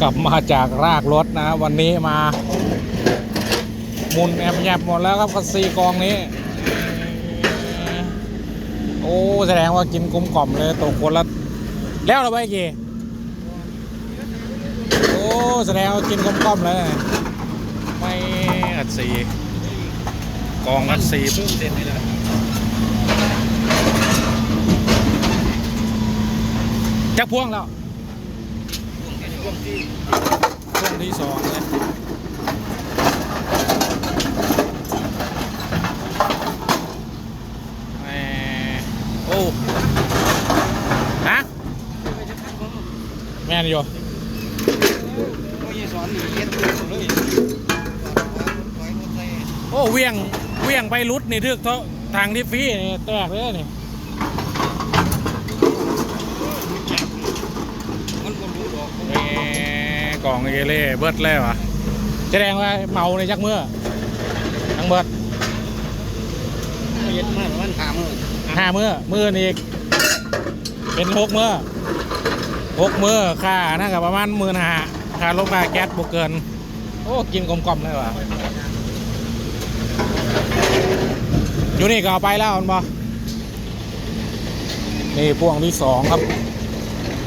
กลับมาจากรากรถนะ วันนี้มามุนแอบแยบหมดแล้วครับคัสซีกองนี้ โอ้แสดงว่ากินกลมกล่อมเลยตกคนละแล้วเราไปกี่โอ้แสดงว่ากินกลมกล่อมเลยไม่อัดสีกองอัดสีเสร็จเลยนะจักพ่วงแล้ว ช่วงที่ช่วงที่สองเลยแมโอ้ฮะแม่นอยู่ก็ยังสอโอ้เวียงเวียงไปรุดนี่ทึกเท่าทางที่ฟรีแตกเลยนี่ก็รู้ดอก แหม กล่องเอเล่เบิดแล้วอะแสดงว่าเมาในจักเมื่อทั้งเบิดเย็ดมากมันถามเลยห้าเมื่อมื่อนี่อีกเป็นหกเมื่อหกเมื่อค่านั่นกับประมาณหมื่นห้าค่าลงค่าแก๊สบวกเกิน โอ้กินกลมๆเลยว่ะอยู่นี่ก็เอาไปแล้วมันบอนี่พวงที่สองครับ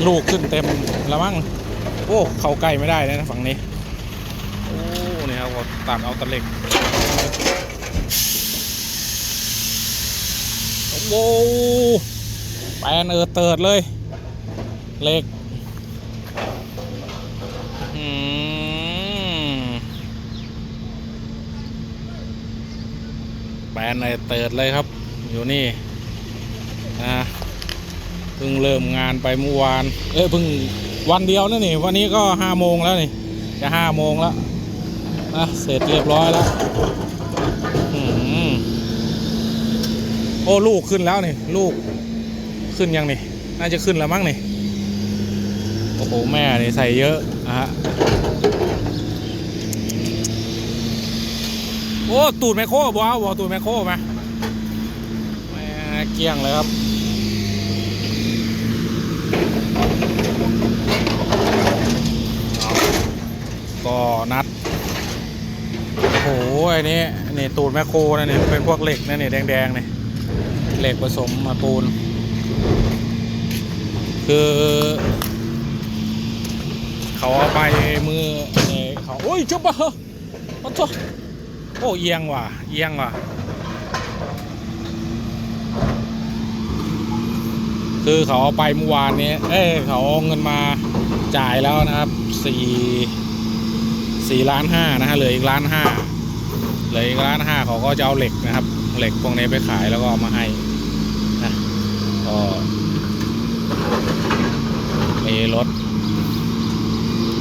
ลูกขึ้นเต็มแล้วมั้ง โอ้เข้าใกล้ไม่ได้เลยนะฝั่งนี้ โอ้นี่ครับก็ตัดเอาตะเล็กโว้วแปลนเออเติดเลยเหล็กอืมแปลนเออเติดเลยครับ อยู่นี่นะเพิ่งเริ่มงานไปเมื่อวาน เอ้ยเพิ่ง วันเดียวนะนี่ วันนี้ก็ห้าโมงแล้วนี่ จะห้าโมงแล้วนะเสร็จเรียบร้อยแล้วโอ้ลูกขึ้นแล้วนี่ ลูกขึ้นยังนี่ น่าจะขึ้นแล้วมั้งนี่ โอ้โหแม่นี่ใส่เยอะอะฮะโอ้ ตูดแมคโครบเอาบอตูดแมคโครมาแม่เกี้ยงเลยครับ ก็นัด โอ้โหไอ้นี่นี่ตูดแมคโครนะนี่เป็นพวกเหล็กนะนี่แดงๆเนี่ยเหล็กผสมมาปูน คือ เขาเอาไปมือนี่เขาโอ้ยจุบอะเฮ้ยโอ้โหโอ้เอียงว่ะเอียงว่ะคือเขาเอาไปเมื่อวานนี้ เอ้ยเขาเอาเงินมาจ่ายแล้วนะครับสี่ สี่ล้านห้านะฮะเหลืออีกล้านห้าเหลืออีกร้านห้าเขาก็จะเอาเหล็กนะครับ เหล็กพวกนี้ไปขายแล้วก็เอามาให้นะก็มีรถ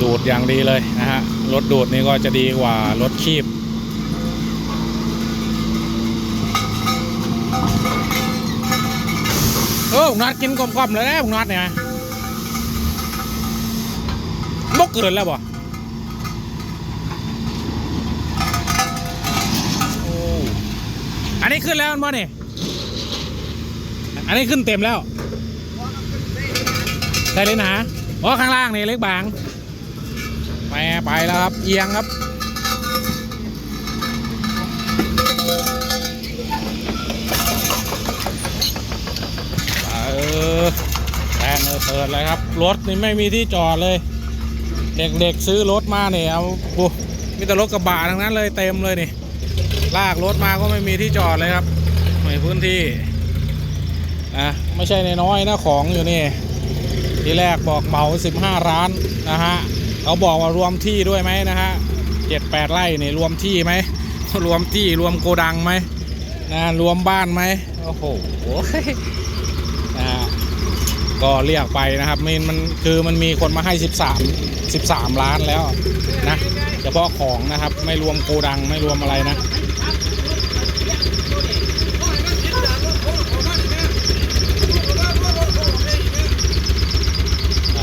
ดูดอย่างดีเลยนะฮะรถดูดนี่ก็จะดีกว่ารถคีบเออผมนัดกินกลมๆเลยนะผมนัดเนี่ยมกเกินแล้วบ่ โอ้อั นี้ขึ้นแล้วมั้งนี่อันนี้ขึ้นเต็มแล้วใช่เลยนะอ๋อข้างล่างนี่เล็กบางไปไปแล้วครับ เอียงครับเออแรงเปิดเลยครับ รถนี่ไม่มีที่จอดเลย เด็กๆซื้อรถมาเนี่ยเอาโอ้มีแต่รถกระบะทั้งนั้นเลยเต็มเลยนี่ ลากรถมาก็ไม่มีที่จอดเลยครับในพื้นที่นะไม่ใช่ในน้อยนะของอยู่นี่ที่แรกบอกเหมา 15 ร้านนะฮะเขาบอกว่ารวมที่ด้วยไหมนะฮะเจ็ดแปดไร่นี่รวมที่ไหมรวมที่รวมโกดังไหมนะรวมบ้านไหมโอ้โหนะก็เรียกไปนะครับมันมันคือมันมีคนมาให้ 13 13 ล้านแล้วนะเฉพาะของนะครับไม่รวมโกดังไม่รวมอะไรนะ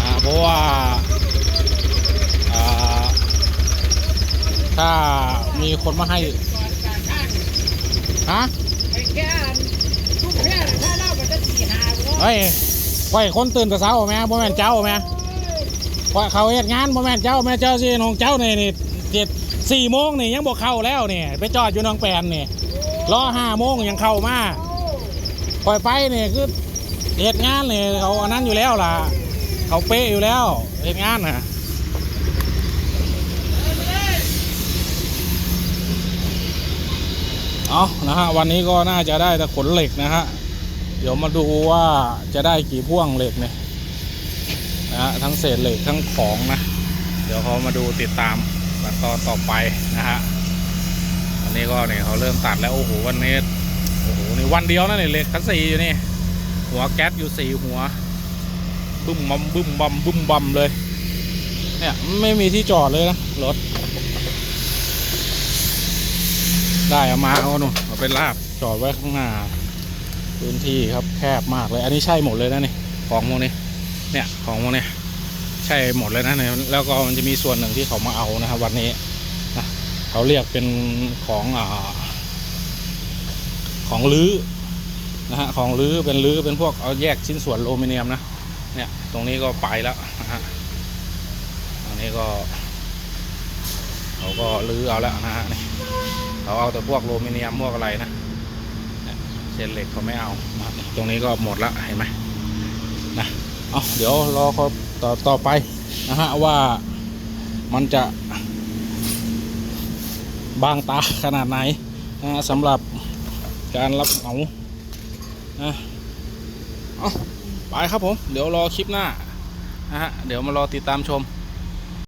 ฮะเพราะว่าอ่า ถ้ามี คนมาให้ฮะไอ้แค่ทุกแค่ถ้าเล่ามันจะสี่หาเนาะเฮ้ยไว้คนตื่นแต่เช้าไหมบ่แม่นเจ้าไหมว่าเขาเฮ็ดงานบ่แม่นเจ้าแม่เจ้าสิน้องเจ้านี่นี่เจ็ดสี่โมงนี่ยังบ่เข้าแล้วนี่ไปจอดอยู่หนองแปนนี่รอห้าโมงยังเข้ามาปล่อยไปนี่คือเฮ็ดงานนี่เขาอันนั้นอยู่แล้วล่ะ เขาเป๊ะอยู่แล้วเฮ็ดงานน่ะ เอานะฮะวันนี้ก็น่าจะได้แต่ขนเหล็กนะฮะเดี๋ยวมาดูว่าจะได้กี่พ่วงเหล็กเนี่ยนะฮะทั้งเศษเหล็กทั้งของนะ เดี๋ยวเขามาดูติดตามตอนต่อไปนะฮะอันนี้ก็เนี่ยเขาเริ่มตัดแล้วโอ้โหวันนี้โอ้โหนี่วันเดียวนะเนี่ยเหล็กทั้งสี่อยู่นี่หัวแก๊สอยู่สี่หัวบึ้มบัมบึ้มบัมบึ้มบัมเลยเนี่ยไม่มีที่จอดเลยนะรถ ได้เอามาเอาหนูเอาไปลาบจอดไว้ข้างหน้า พื้นที่ครับแคบมากเลย อันนี้ใช่หมดเลยนะนี่ของพวกนี้เนี่ยของพวกเนี้ยใช่หมดเลยนะเนี่ยแล้วก็มันจะมีส่วนหนึ่งที่เขามาเอานะครับ วันนี้นะเขาเรียกเป็นของอ่าของลื้อนะฮะของลื้อเป็นลื้อเป็นพวกเอาแยกชิ้นส่วนโลมิเนียมนะเนี่ยตรงนี้ก็ไปแล้วนะฮะอันนี้ก็ เขาก็ลื้อเอาแล้วนะฮะนี่เขาเอาแต่พวกโลมิเนียมพวกอะไรนะเนี่ยเหล็กเขาไม่เอานะตรงนี้ก็หมดละเห็นไหมนะเอาเดี๋ยวรอเขาต่อต่อไปนะฮะว่ามันจะบางตาขนาดไหนนะสำหรับการรับเหมานะเอาไปครับผม เดี๋ยวรอคลิปหน้านะฮะเดี๋ยวมารอติดตามชม